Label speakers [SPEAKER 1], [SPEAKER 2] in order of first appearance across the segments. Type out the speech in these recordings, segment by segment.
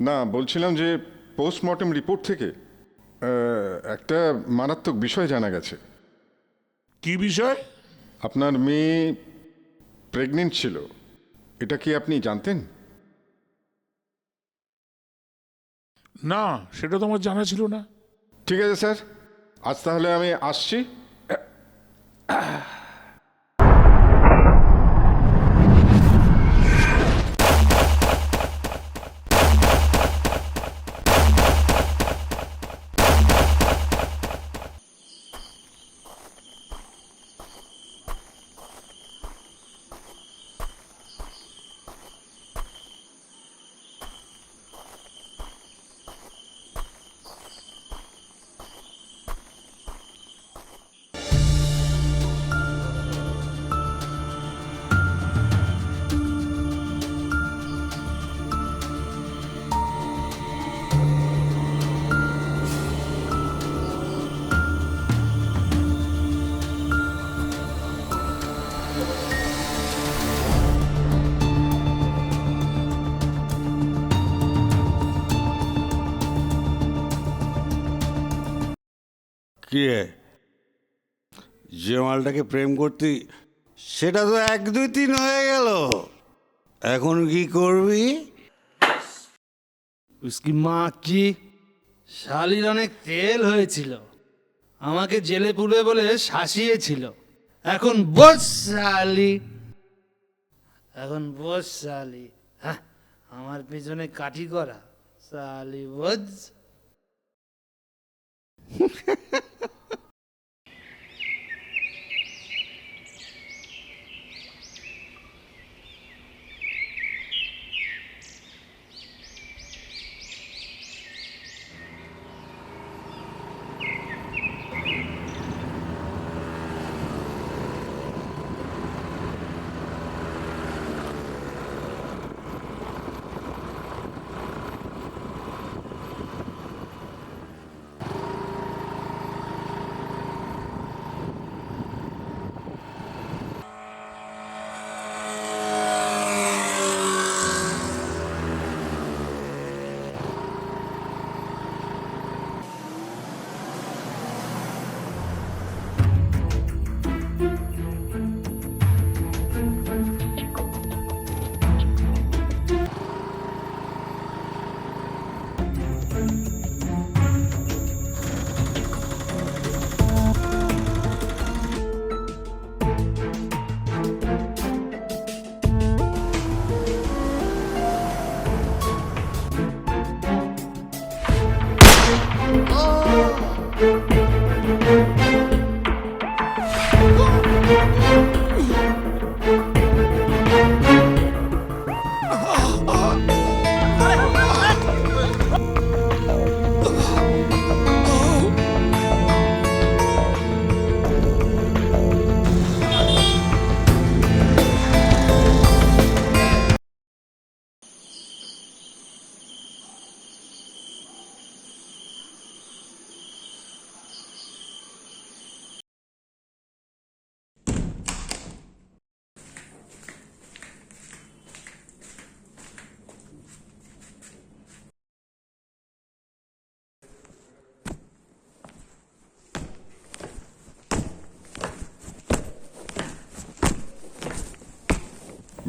[SPEAKER 1] না বলছিলাম যে পোস্টমর্টেম রিপোর্ট থেকে একটা মারাত্মক বিষয় জানা গেছে।
[SPEAKER 2] কি বিষয়?
[SPEAKER 1] আপনার মেয়ে প্রেগনেন্ট ছিল। এটা কি আপনি জানতেন?
[SPEAKER 2] না সেটা তো আমার জানা ছিল না।
[SPEAKER 1] ঠিক আছে স্যার। আজ তাহলে আমি আসছি।
[SPEAKER 3] কি যে মালটাকে প্রেম করতি, সেটা তো এক দুই তিন হয়ে গেল। এখন কি করবি?
[SPEAKER 4] উসকি মা, কি? শালির অনেক তেল হয়েছিল। আমাকে জেলে পুরবে বলে শাসিয়েছিল। এখন বস শালি। এখন বস শালি। হ্যাঁ আমার পেছনে কাঠি করা। শালি বস।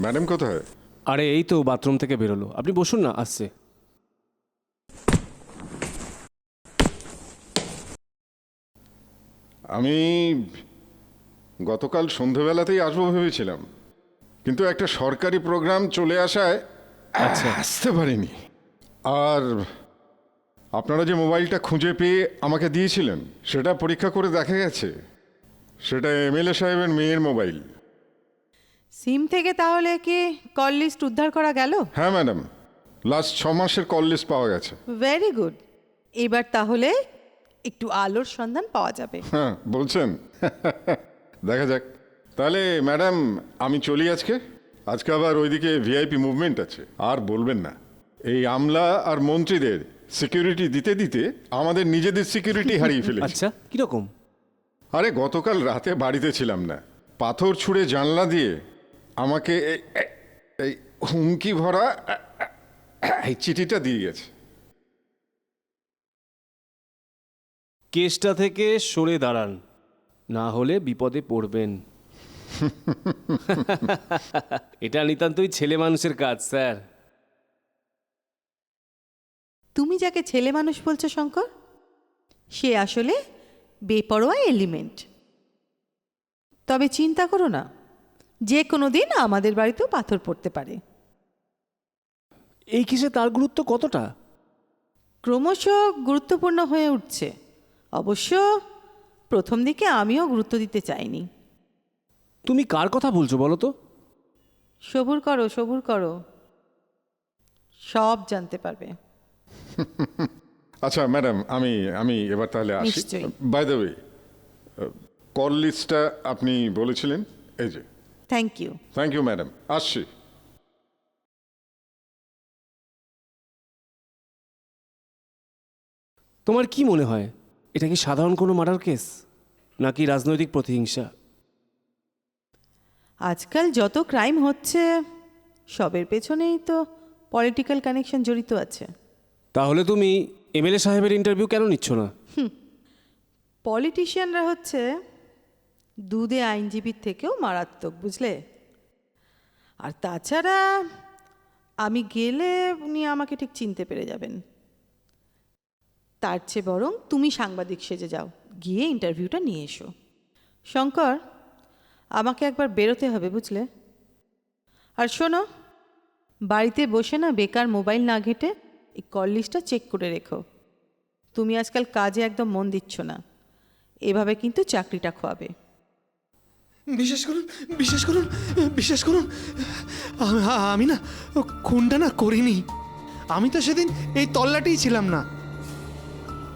[SPEAKER 1] ম্যাডাম কোথায়?
[SPEAKER 5] আরে এই তো বাথরুম থেকে বেরোলো। আপনি বসুন না আসছে।
[SPEAKER 1] আমি গতকাল সন্ধেবেলাতেই আসব ভেবেছিলাম। কিন্তু একটা সরকারি প্রোগ্রাম চলে আসায়
[SPEAKER 5] আচ্ছা।
[SPEAKER 1] আসতে পারিনি। আর আপনারা যে মোবাইলটা খুঁজে পেয়ে আমাকে দিয়েছিলেন সেটা পরীক্ষা করে দেখা গেছে। সেটা এমএলএ সাহেবের মেয়ের মোবাইল।
[SPEAKER 6] সিম থেকে তাহলে কি কল লিস্ট উদ্ধার করা গেল?
[SPEAKER 1] হ্যাঁ ম্যাডাম। লাস্ট ছ মাসের কল লিস্ট পাওয়া গেছে।
[SPEAKER 6] Very good. এবার তাহলে একটু আলোর সন্ধান পাওয়া যাবে।
[SPEAKER 1] হ্যাঁ বলছেন। দেখা যাক। তাহলে ম্যাডাম আমি চলি আজকে? আজকে আবার ওইদিকে ভিআইপি মুভমেন্ট আছে। আর বলবেন না। এই আমলা আর মন্ত্রীদের সিকিউরিটি দিতে দিতে আমাদের নিজেদের সিকিউরিটি হারিয়ে ফেলেছি।
[SPEAKER 5] আচ্ছা কীরকম?
[SPEAKER 1] আরে গতকাল রাতে বাড়িতে ছিলাম না। পাথর ছুঁড়ে জানলা দিয়ে আমাকে এই হুমকি ভরা এই চিঠিটা দিয়ে গেছে।
[SPEAKER 5] কেসটা থেকে সরে দাঁড়ান না হলে বিপদে পড়বেন। এটা নিতান্তই ছেলে মানুষের কাজ স্যার।
[SPEAKER 6] তুমি যাকে ছেলে মানুষ বলছো শঙ্কর সে আসলে বেপরোয়া এলিমেন্ট। তবে চিন্তা করো না। যে কোনো দিন আমাদের বাড়িতেও পাথর পড়তে পারে।
[SPEAKER 5] এই কেসে তার গুরুত্ব কতটা?
[SPEAKER 6] ক্রমশ গুরুত্বপূর্ণ হয়ে উঠছে। অবশ্য প্রথম দিকে আমিও গুরুত্ব দিতে চাইনি।
[SPEAKER 5] তুমি কার কথা বলছো বলো তো?
[SPEAKER 6] সবুর করো সবুর করো। সব জানতে পারবে।
[SPEAKER 1] আচ্ছা ম্যাডাম আমি আমি এবার তাহলে আসি।
[SPEAKER 6] নিশ্চয়ই।
[SPEAKER 1] বাই দ্য ওয়ে কল লিস্টটা আপনি বলেছিলেন? এই যে।
[SPEAKER 6] Thank you
[SPEAKER 1] thank you madam আসছি
[SPEAKER 5] তোমার কি মনে হয়? এটা কি সাধারণ কোনো মার্ডার কেস? নাকি রাজনৈতিক প্রতিহিংসা?
[SPEAKER 6] আজকাল যত ক্রাইম হচ্ছে সবের পেছনেই তো পলিটিক্যাল কানেকশন জড়িত আছে।
[SPEAKER 5] তাহলে তুমি এমএলএ সাহেবের ইন্টারভিউ কেন নিচ্ছ না?
[SPEAKER 6] পলিটিশিয়ানরা হচ্ছে দুধে আইনজীবীর থেকেও মারাত্মক, বুঝলে? আর তাছাড়া আমি গেলে উনি আমাকে ঠিক চিনতে পেরে যাবেন। তার চেয়ে বরং তুমি সাংবাদিক সেজে যাও, গিয়ে ইন্টারভিউটা নিয়ে এসো। শঙ্কর, আমাকে একবার বেরোতে হবে, বুঝলে? আর শোনো, বাড়িতে বসে না বেকার মোবাইল না ঘেটে এই কল লিস্টটা চেক করে রেখো। তুমি আজকাল কাজে একদম মন দিচ্ছ না। এভাবে কিন্তু চাকরিটা খোয়াবে।
[SPEAKER 7] বিশ্বাস করুন বিশ্বাস করুন বিশ্বাস করুন। আমি আমি না খুনটা না করিনি। আমি তো সেদিন এই তল্লাটেই ছিলাম না।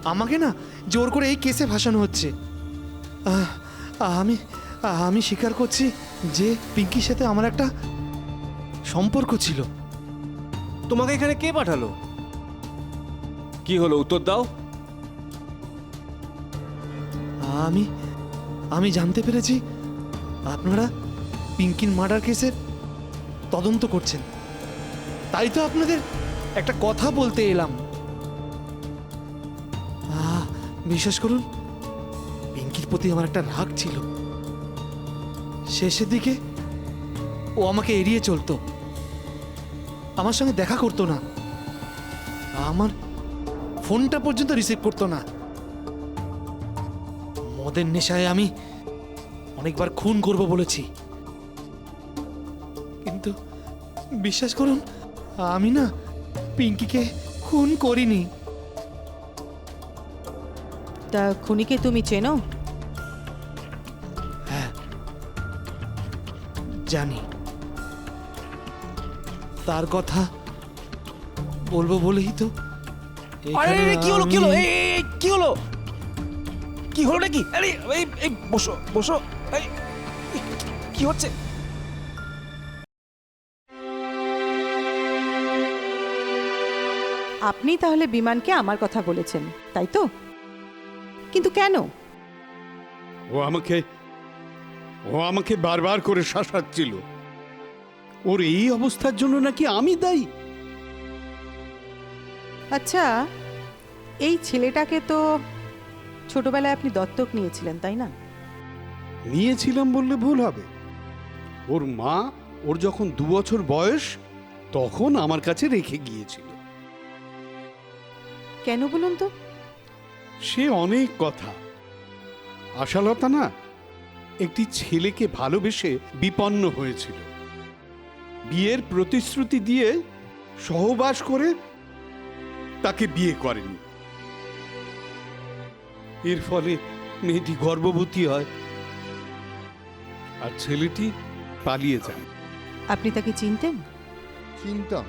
[SPEAKER 7] আমাকে না জোর করে এই কেসে ভাসানো হচ্ছে। আমি আমি স্বীকার করছি যে পিঙ্কির সাথে আমার একটা সম্পর্ক ছিল।
[SPEAKER 5] তোমাকে এখানে কে পাঠালো? কি হলো উত্তর দাও।
[SPEAKER 7] আমি আমি জানতে পেরেছি আপনারা পিঙ্কির মার্ডার কেসের তদন্ত করছেন। তাই তো আপনাদের একটা কথা বলতে এলাম। বিশ্বাস করুন, পিঙ্কির প্রতি আমার একটা রাগ ছিল। শেষের দিকে ও আমাকে এড়িয়ে চলতো। আমার সঙ্গে দেখা করতো না। আমার ফোনটা পর্যন্ত রিসিভ করতো না। মদের নেশায় আমি অনেকবার খুন করব বলেছি। কিন্তু বিশ্বাস করুন আমি না পিঙ্কিকে খুন করিনি।
[SPEAKER 6] তা খুনিকে তুমি চেনো?
[SPEAKER 7] জানি। তার কথা বলব বলেই তো
[SPEAKER 5] আরে কি হলো কি হলো? কি হলো? কি হলো নাকি? আরে এই এই বসো বসো। কি হচ্ছে?
[SPEAKER 6] আপনি তাহলে বিমানকে আমার কথা বলেছেন তাই তো? কিন্তু কেন?
[SPEAKER 8] ও আমাকে ও আমাকে বারবার করে শাসাচ্ছিল। ওর এই অবস্থার জন্য নাকি আমি দায়ী?
[SPEAKER 6] আচ্ছা এই ছেলেটাকে তো ছোটবেলায় আপনি দত্তক নিয়েছিলেন তাই না?
[SPEAKER 8] নিয়েছিলাম বললে ভুল হবে। ওর মা ওর যখন দু বছর বয়স তখন আমার কাছে রেখে গিয়েছিল।
[SPEAKER 6] কেন বলুন তো?
[SPEAKER 8] সে অনেক কথা। আশালতা না একটি ছেলেকে ভালোবেসে বিপন্ন হয়েছিল। বিয়ের প্রতিশ্রুতি দিয়ে সহবাস করে তাকে বিয়ে করেনি। এর ফলে মেয়েটি গর্ভবতী হয়। আর ছেলেটি পালিয়ে যায়।
[SPEAKER 6] আপনি তাকে চিনতেন?
[SPEAKER 8] চিনতাম।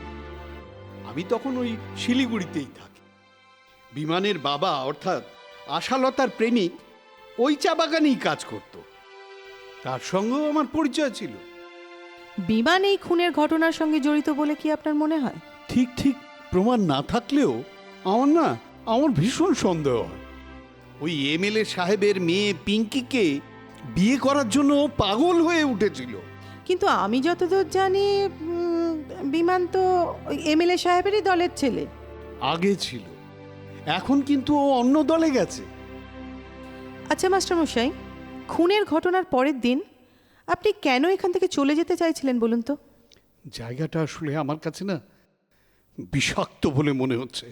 [SPEAKER 8] আমি তখন ওই শিলিগুড়িতেই থাকি। বিমানের বাবা অর্থাৎ আশালতার প্রেমিক ওই চা বাগানেই কাজ করত। তার সঙ্গেও আমার পরিচয় ছিল।
[SPEAKER 6] বিমান এই খুনের ঘটনার সঙ্গে জড়িত বলে কি আপনার মনে হয়?
[SPEAKER 8] ঠিক ঠিক প্রমাণ না থাকলেও আমার না আমার ভীষণ সন্দেহ হয়। ওই এমএলএ সাহেবের মেয়ে পিঙ্কিকে বিয়ে করার জন্য পাগল হয়ে উঠেছিল।
[SPEAKER 6] কিন্তু আমি যতদূর জানি বিমান তো এমএলএ সাহেবেরই দলের ছেলে।
[SPEAKER 8] আগে ছিল। এখন কিন্তু ও অন্য দলে গেছে।
[SPEAKER 6] আচ্ছা মাস্টারমশাই খুনের ঘটনার পরের দিন আপনি কেন এখান থেকে চলে যেতে চাইছিলেন বলুন তো?
[SPEAKER 8] জায়গাটা আসলে আমার কাছে না বিষাক্ত বলে মনে হচ্ছে।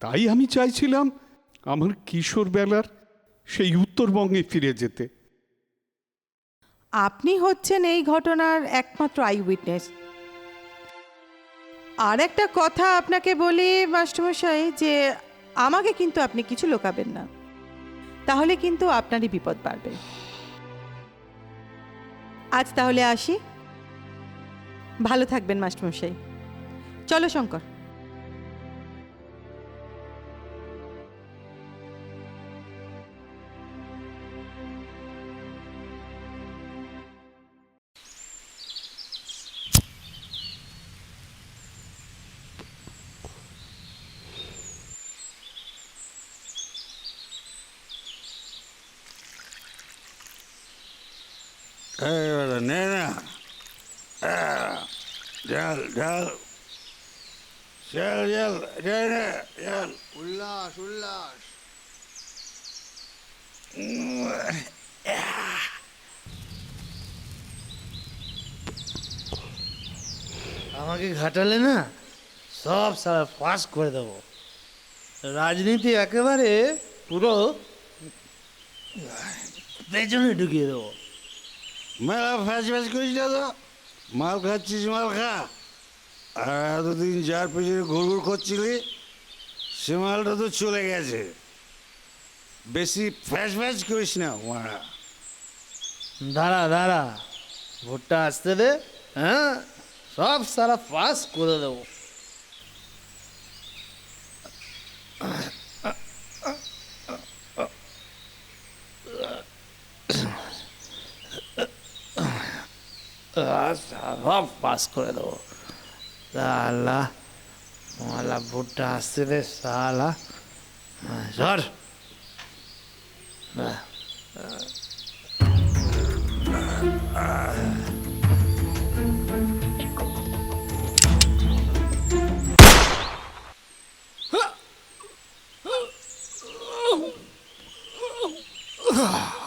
[SPEAKER 8] তাই আমি চাইছিলাম আমার কিশোর বেলার সেই উত্তরবঙ্গে ফিরে যেতে।
[SPEAKER 6] আপনি হচ্ছেন এই ঘটনার একমাত্র আই উইটনেস আর একটা কথা আপনাকে বলি মাস্টারমশাই, যে আমাকে কিন্তু আপনি কিছু লোকাবেন না। তাহলে কিন্তু আপনারই বিপদ বাড়বে। আজ তাহলে আসি। ভালো থাকবেন মাস্টারমশাই। চলো শঙ্কর।
[SPEAKER 4] আমাকে ঘাটালে না সব সারা ফাঁস করে দেবো। রাজনীতি একেবারে পুরো পেছনে ঢুকিয়ে দেবো।
[SPEAKER 3] মেলা ফ্যাচ ফ্যাচ করিস না তো? মাল খাচ্ছিস, মাল খা। আর এতদিন যার পেছনে ঘুরঘুর করছিলি, সে মালটা তো চলে গেছে। বেশি ফ্যাস ফ্যাস করিস না ওরা
[SPEAKER 4] দাঁড়া দাঁড়া। ভোটটা আসতে দে হ্যাঁ? সব সারা পাস করে দেবো। সব পাস করে দেবো সালা মালা ভোটটা আসতে দে সালা সর
[SPEAKER 9] আহ!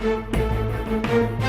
[SPEAKER 9] Música